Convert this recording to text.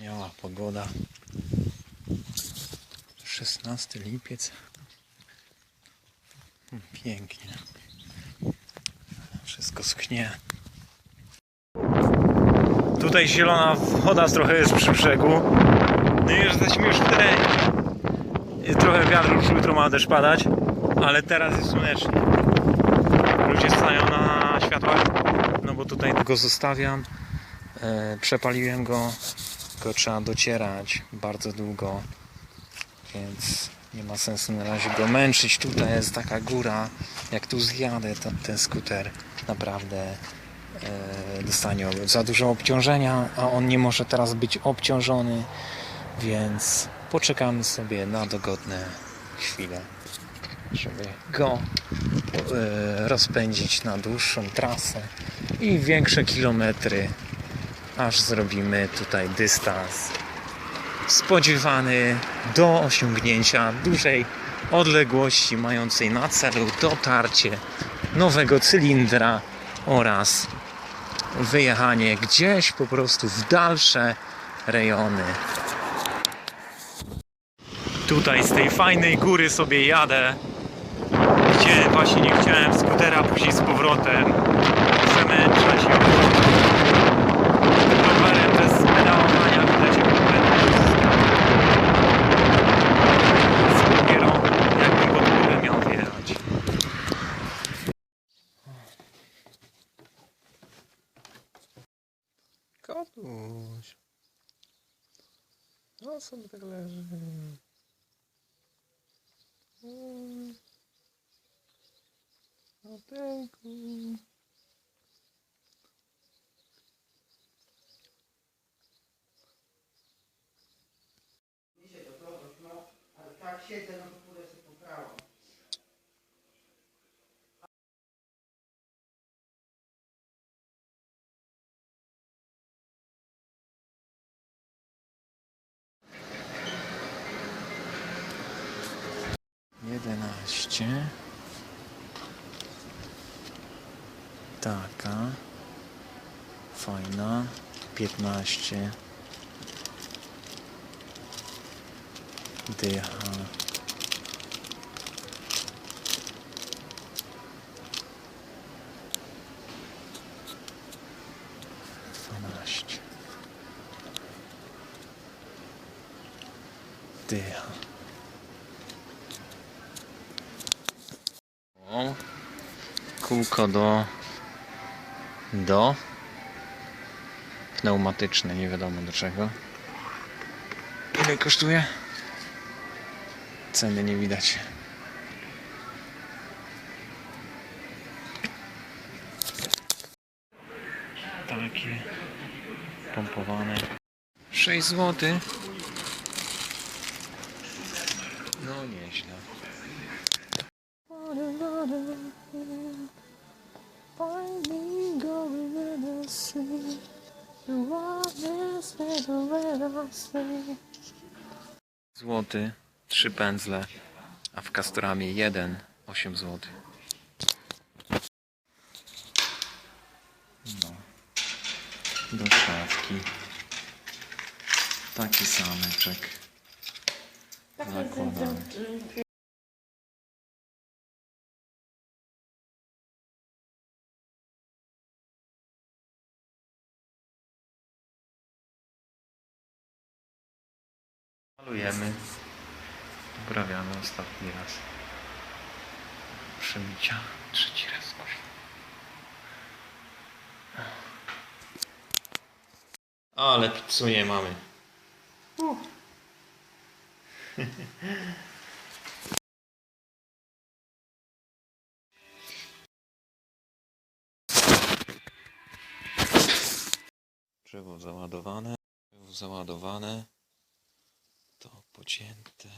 Wspaniała pogoda. 16 lipiec. Mm, Pięknie. Wszystko sknie. Tutaj zielona woda trochę jest przy brzegu. No i jesteśmy już w terenie. Trochę wiatr ruszył, jutro ma deszcz padać, ale teraz jest słonecznie. Ludzie stają na światłach, no bo tutaj go zostawiam. E, przepaliłem go, tylko trzeba docierać bardzo długo, więc nie ma sensu na razie go męczyć. Tutaj jest taka góra, jak tu zjadę, to ten skuter naprawdę e, dostanie za dużo obciążenia, a on nie może teraz być obciążony, więc poczekamy sobie na dogodne chwile, żeby go e, rozpędzić na dłuższą trasę i większe kilometry, aż zrobimy tutaj dystans spodziewany do osiągnięcia dużej odległości, mającej na celu dotarcie nowego cylindra oraz wyjechanie gdzieś po prostu w dalsze rejony. Tutaj z tej fajnej góry sobie jadę, gdzie właśnie nie chciałem skutera później z powrotem Kotuś. No sobie tak leży. Mm. Oteku. Ale tak siedzę, no to pójdę sobie 15. Taka. Fajna. 15. Dycha. Dwanaście. Kółko do do pneumatyczne, nie wiadomo do czego. Ile kosztuje? Ceny nie widać. Takie pompowane. 6 zł. No nieźle. Find me going. Złoty, trzy pędzle, a w Castoramie jeden, 8 zł. No. Do szafki. Taki sameczek. Zakładamy. Malujemy. Uprawiamy ostatni raz. Przemycia. Trzeci raz. Ale pizzu nie mamy. Drzewo załadowane. Drzewo załadowane. To pocięte.